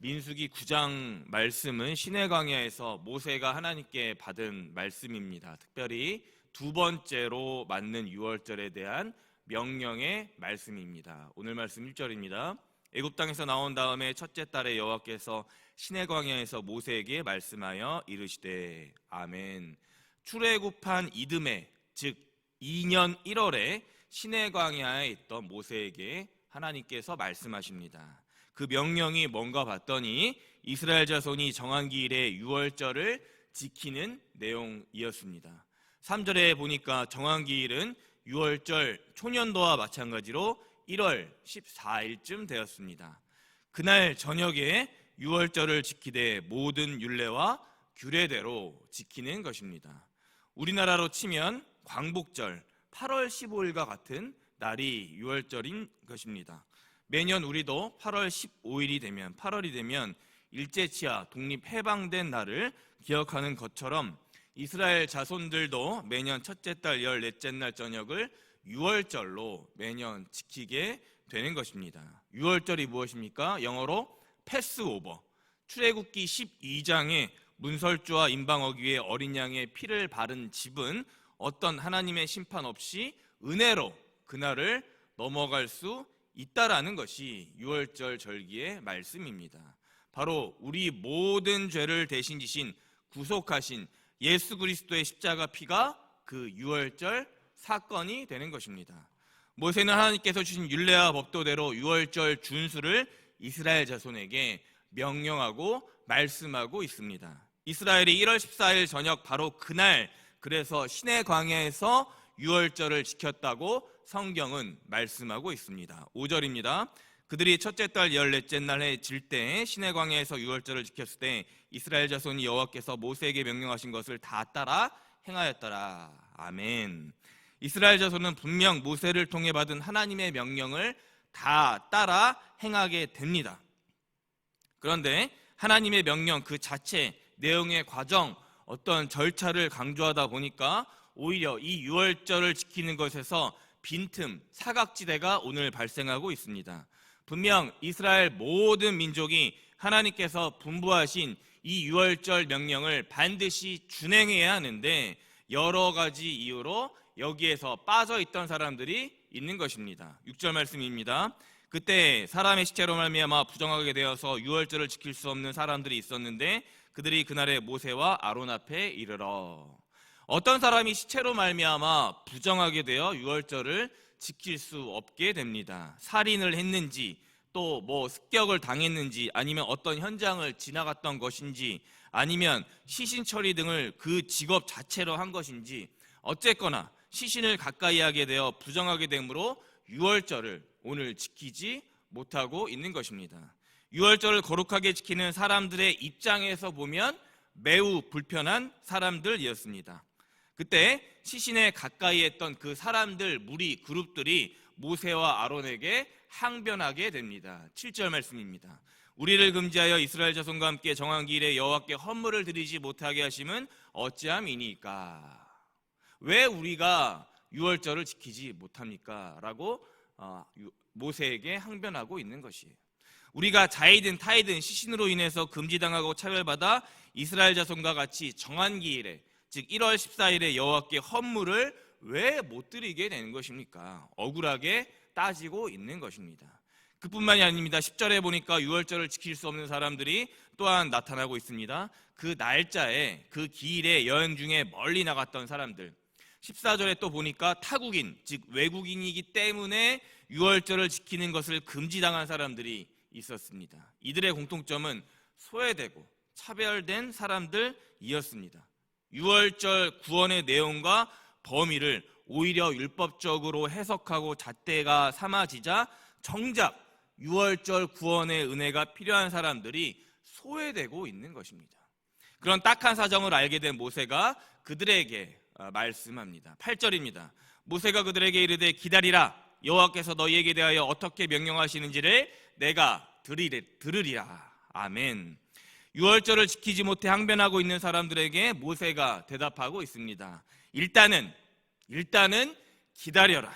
민수기 9장 말씀은 신의 광야에서 모세가 하나님께 받은 말씀입니다. 특별히 두 번째로 맞는 유월절에 대한 명령의 말씀입니다. 오늘 말씀 1절입니다. 애굽 땅에서 나온 다음에 첫째 달에 여호와께서 신의 광야에서 모세에게 말씀하여 이르시되 아멘. 출애굽한 이듬해 즉 2년 1월에 신의 광야에 있던 모세에게 하나님께서 말씀하십니다. 그 명령이 뭔가 봤더니 이스라엘 자손이 정한 기일에 유월절을 지키는 내용이었습니다. 3절에 보니까 정한 기일은 유월절 초년도와 마찬가지로 1월 14일쯤 되었습니다. 그날 저녁에 유월절을 지키되 모든 율례와 규례대로 지키는 것입니다. 우리나라로 치면 광복절 8월 15일과 같은 날이 유월절인 것입니다. 매년 우리도 8월 15일이 되면 8월이 되면 일제치하 독립 해방된 날을 기억하는 것처럼 이스라엘 자손들도 매년 첫째 달 열 넷째 날 저녁을 유월절로 매년 지키게 되는 것입니다. 유월절이 무엇입니까? 영어로 패스오버. 출애굽기 12장에 문설주와 임방 어귀의 어린 양의 피를 바른 집은 어떤 하나님의 심판 없이 은혜로 그날을 넘어갈 수 있다라는 것이 유월절 절기의 말씀입니다. 바로 우리 모든 죄를 대신 지신 구속하신 예수 그리스도의 십자가 피가 그 유월절 사건이 되는 것입니다. 모세는 하나님께서 주신 율례와 법도대로 유월절 준수를 이스라엘 자손에게 명령하고 말씀하고 있습니다. 이스라엘이 1월 14일 저녁 바로 그날 그래서 신의 광야에서 유월절을 지켰다고 성경은 말씀하고 있습니다. 5절입니다. 그들이 첫째 달 열넷째 날에 질때 신의 광야에서 유월절을 지켰을 때 이스라엘 자손이 여호와께서 모세에게 명령하신 것을 다 따라 행하였더라. 아멘. 이스라엘 자손은 분명 모세를 통해 받은 하나님의 명령을 다 따라 행하게 됩니다. 그런데 하나님의 명령 그 자체 내용의 과정 어떤 절차를 강조하다 보니까 오히려 이 유월절을 지키는 것에서 빈틈, 사각지대가 오늘 발생하고 있습니다. 분명 이스라엘 모든 민족이 하나님께서 분부하신 이 유월절 명령을 반드시 준행해야 하는데 여러 가지 이유로 여기에서 빠져 있던 사람들이 있는 것입니다. 6절 말씀입니다. 그때 사람의 시체로 말미암아 부정하게 되어서 유월절을 지킬 수 없는 사람들이 있었는데 그들이 그날에 모세와 아론 앞에 이르러 어떤 사람이 시체로 말미암아 부정하게 되어 유월절을 지킬 수 없게 됩니다. 살인을 했는지 또 뭐 습격을 당했는지 아니면 어떤 현장을 지나갔던 것인지 아니면 시신 처리 등을 그 직업 자체로 한 것인지 어쨌거나 시신을 가까이 하게 되어 부정하게 되므로 유월절을 오늘 지키지 못하고 있는 것입니다. 유월절을 거룩하게 지키는 사람들의 입장에서 보면 매우 불편한 사람들이었습니다. 그때 시신에 가까이 했던 그 사람들, 무리, 그룹들이 모세와 아론에게 항변하게 됩니다. 7절 말씀입니다. 우리를 금지하여 이스라엘 자손과 함께 정한 길에 여호와께 헌물을 드리지 못하게 하심은 어찌함이니까? 왜 우리가 유월절을 지키지 못합니까? 라고 어, 모세에게 항변하고 있는 것이에요. 우리가 자이든 타이든 시신으로 인해서 금지당하고 차별받아 이스라엘 자손과 같이 정한 기일에 즉 1월 14일에 여호와께 헌물을 왜 못 드리게 되는 것입니까? 억울하게 따지고 있는 것입니다. 그뿐만이 아닙니다. 10절에 보니까 6월절을 지킬 수 없는 사람들이 또한 나타나고 있습니다. 그 날짜에 그 기일에 여행 중에 멀리 나갔던 사람들 14절에 또 보니까 타국인 즉 외국인이기 때문에 6월절을 지키는 것을 금지당한 사람들이 있었습니다. 이들의 공통점은 소외되고 차별된 사람들이었습니다. 6월절 구원의 내용과 범위를 오히려 율법적으로 해석하고 잣대가 삼아지자 정작 6월절 구원의 은혜가 필요한 사람들이 소외되고 있는 것입니다. 그런 딱한 사정을 알게 된 모세가 그들에게 어, 말씀합니다. 8절입니다. 모세가 그들에게 이르되 기다리라 여호와께서 너희에게 대하여 어떻게 명령하시는지를 내가 들으리라. 아멘. 6월절을 지키지 못해 항변하고 있는 사람들에게 모세가 대답하고 있습니다. 일단은 일단은 기다려라.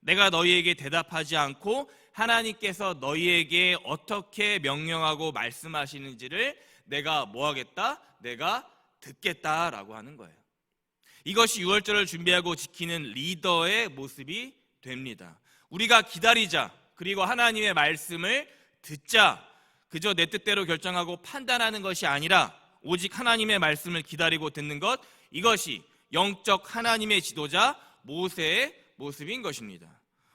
내가 너희에게 대답하지 않고 하나님께서 너희에게 어떻게 명령하고 말씀하시는지를 내가 뭐 하겠다? 내가 듣겠다라고 하는 거예요. 이것이 유월절을 준비하고 지키는 리더의 모습이 됩니다. 우리가 기다리자. 그리고 하나님의 말씀을 듣자. 그저 내 뜻대로 결정하고 판단하는 것이 아니라 오직 하나님의 말씀을 기다리고 듣는 것 이것이 영적 하나님의 지도자 모세의 모습인 것입니다.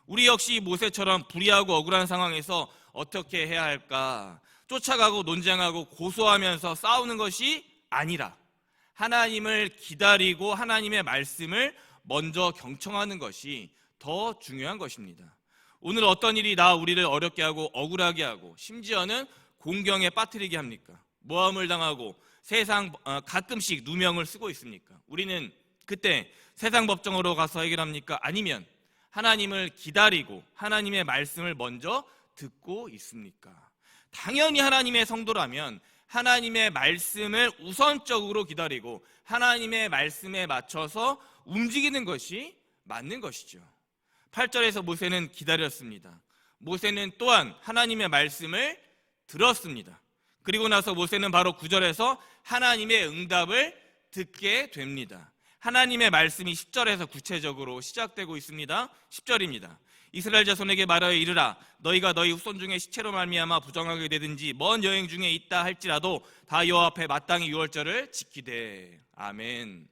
우리 역시 모세처럼 불의하고 억울한 상황에서 어떻게 해야 할까? 쫓아가고 논쟁하고 고소하면서 싸우는 것이 아니라 하나님을 기다리고 하나님의 말씀을 먼저 경청하는 것이 더 중요한 것입니다. 오늘 어떤 일이 나 우리를 어렵게 하고 억울하게 하고 심지어는 공경에 빠뜨리게 합니까? 모함을 당하고 세상 어, 가끔씩 누명을 쓰고 있습니까? 우리는 그때 세상 법정으로 가서 해결합니까? 아니면 하나님을 기다리고 하나님의 말씀을 먼저 듣고 있습니까? 당연히 하나님의 성도라면 하나님의 말씀을 우선적으로 기다리고 하나님의 말씀에 맞춰서 움직이는 것이 맞는 것이죠. 8절에서 모세는 기다렸습니다. 모세는 또한 하나님의 말씀을 들었습니다. 그리고 나서 모세는 바로 9절에서 하나님의 응답을 듣게 됩니다. 하나님의 말씀이 10절에서 구체적으로 시작되고 있습니다. 10절입니다. 이스라엘 자손에게 말하여 이르라 너희가 너희 후손 중에 시체로 말미암아 부정하게 되든지 먼 여행 중에 있다 할지라도 다 여호와 앞에 마땅히 유월절을 지키되 아멘.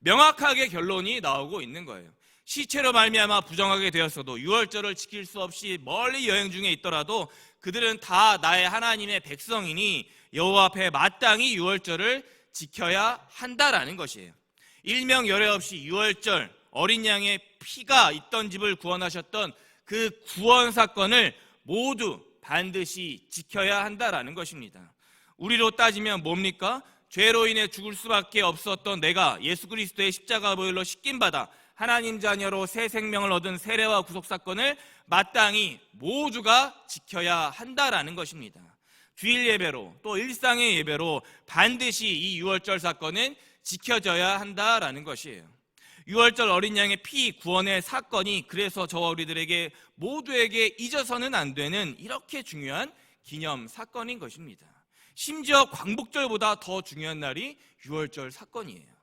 명확하게 결론이 나오고 있는 거예요. 시체로 말미암아 부정하게 되었어도 유월절을 지킬 수 없이 멀리 여행 중에 있더라도 그들은 다 나의 하나님의 백성이니 여호와 앞에 마땅히 유월절을 지켜야 한다라는 것이에요. 일명 열애 없이 유월절 어린 양의 피가 있던 집을 구원하셨던 그 구원 사건을 모두 반드시 지켜야 한다라는 것입니다. 우리로 따지면 뭡니까? 죄로 인해 죽을 수밖에 없었던 내가 예수 그리스도의 십자가 보혈로 씻김 받아 하나님 자녀로 새 생명을 얻은 세례와 구속 사건을 마땅히 모두가 지켜야 한다라는 것입니다. 주일 예배로 또 일상의 예배로 반드시 이 유월절 사건은 지켜져야 한다라는 것이에요. 6월절 어린 양의 피 구원의 사건이 그래서 저와 우리들에게 모두에게 잊어서는 안 되는 이렇게 중요한 기념 사건인 것입니다. 심지어 광복절보다 더 중요한 날이 6월절 사건이에요.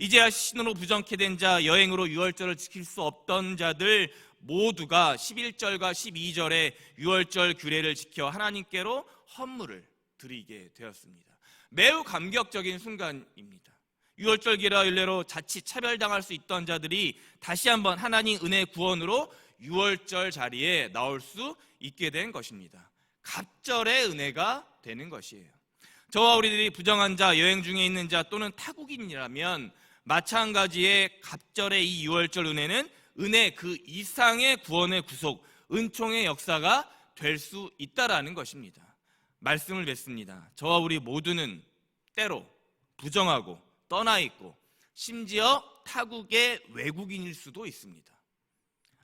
이제야 신으로 부정케 된 자, 여행으로 6월절을 지킬 수 없던 자들 모두가 11절과 12절에 6월절 규례를 지켜 하나님께로 헌물을 드리게 되었습니다. 매우 감격적인 순간입니다. 6월절 기라 일례로 자칫 차별당할 수 있던 자들이 다시 한번 하나님 은혜 구원으로 6월절 자리에 나올 수 있게 된 것입니다. 갑절의 은혜가 되는 것이에요. 저와 우리들이 부정한 자, 여행 중에 있는 자 또는 타국인이라면 마찬가지의 갑절의 이 6월절 은혜는 은혜 그 이상의 구원의 구속, 은총의 역사가 될 수 있다라는 것입니다. 말씀을 맺습니다. 저와 우리 모두는 때로 부정하고 떠나 있고 심지어 타국의 외국인일 수도 있습니다.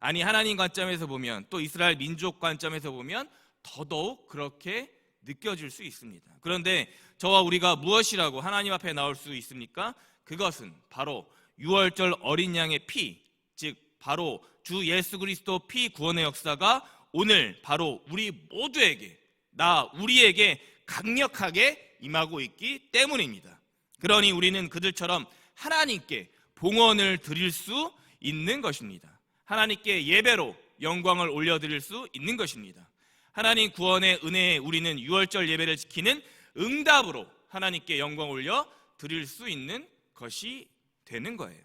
아니 하나님 관점에서 보면 또 이스라엘 민족 관점에서 보면 더더욱 그렇게 느껴질 수 있습니다. 그런데 저와 우리가 무엇이라고 하나님 앞에 나올 수 있습니까? 그것은 바로 6월절 어린 양의 피, 즉 바로 주 예수 그리스도 피 구원의 역사가 오늘 바로 우리 모두에게 나 우리에게 강력하게 임하고 있기 때문입니다. 그러니 우리는 그들처럼 하나님께 봉헌을 드릴 수 있는 것입니다. 하나님께 예배로 영광을 올려드릴 수 있는 것입니다. 하나님 구원의 은혜에 우리는 6월절 예배를 지키는 응답으로 하나님께 영광 올려 드릴 수 있는 것이 되는 거예요.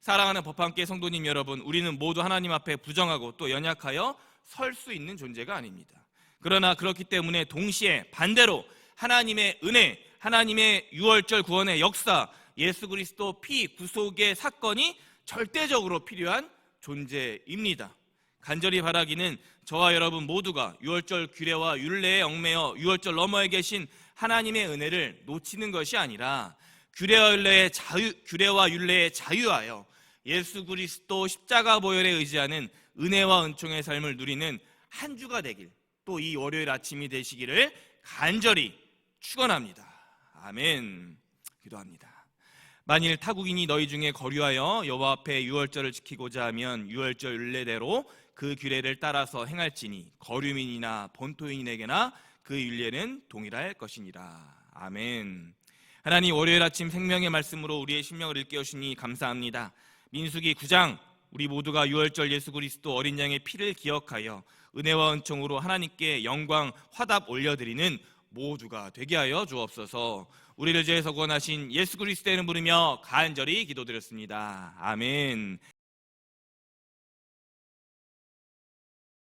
사랑하는 법함께 성도님 여러분, 우리는 모두 하나님 앞에 부정하고 또 연약하여 설 수 있는 존재가 아닙니다. 그러나 그렇기 때문에 동시에 반대로 하나님의 은혜, 하나님의 6월절 구원의 역사, 예수 그리스도 피 구속의 사건이 절대적으로 필요한 존재입니다. 간절히 바라기는 저와 여러분 모두가 6월절 규례와 율례에 얽매여 6월절 너머에 계신 하나님의 은혜를 놓치는 것이 아니라 규례와 율례의 자유, 규례와 율례에 자유하여 예수 그리스도 십자가 보혈에 의지하는 은혜와 은총의 삶을 누리는 한 주가 되길 또 이 월요일 아침이 되시기를 간절히 축원합니다. 아멘. 기도합니다. 만일 타국인이 너희 중에 거류하여 여호와 앞에 유월절을 지키고자 하면 유월절 율례대로 그 규례를 따라서 행할지니 거류민이나 본토인에게나 그 율례는 동일할 것이니라. 아멘. 하나님 월요일 아침 생명의 말씀으로 우리의 심령을 일깨우시니 감사합니다. 민수기 9장 우리 모두가 유월절 예수 그리스도 어린 양의 피를 기억하여 은혜와 은총으로 하나님께 영광 화답 올려드리는 모두가 되게 하여 주옵소서. 우리를 죄에서 구원하신 예수 그리스도의 이름 부르며 간절히 기도드렸습니다. 아멘.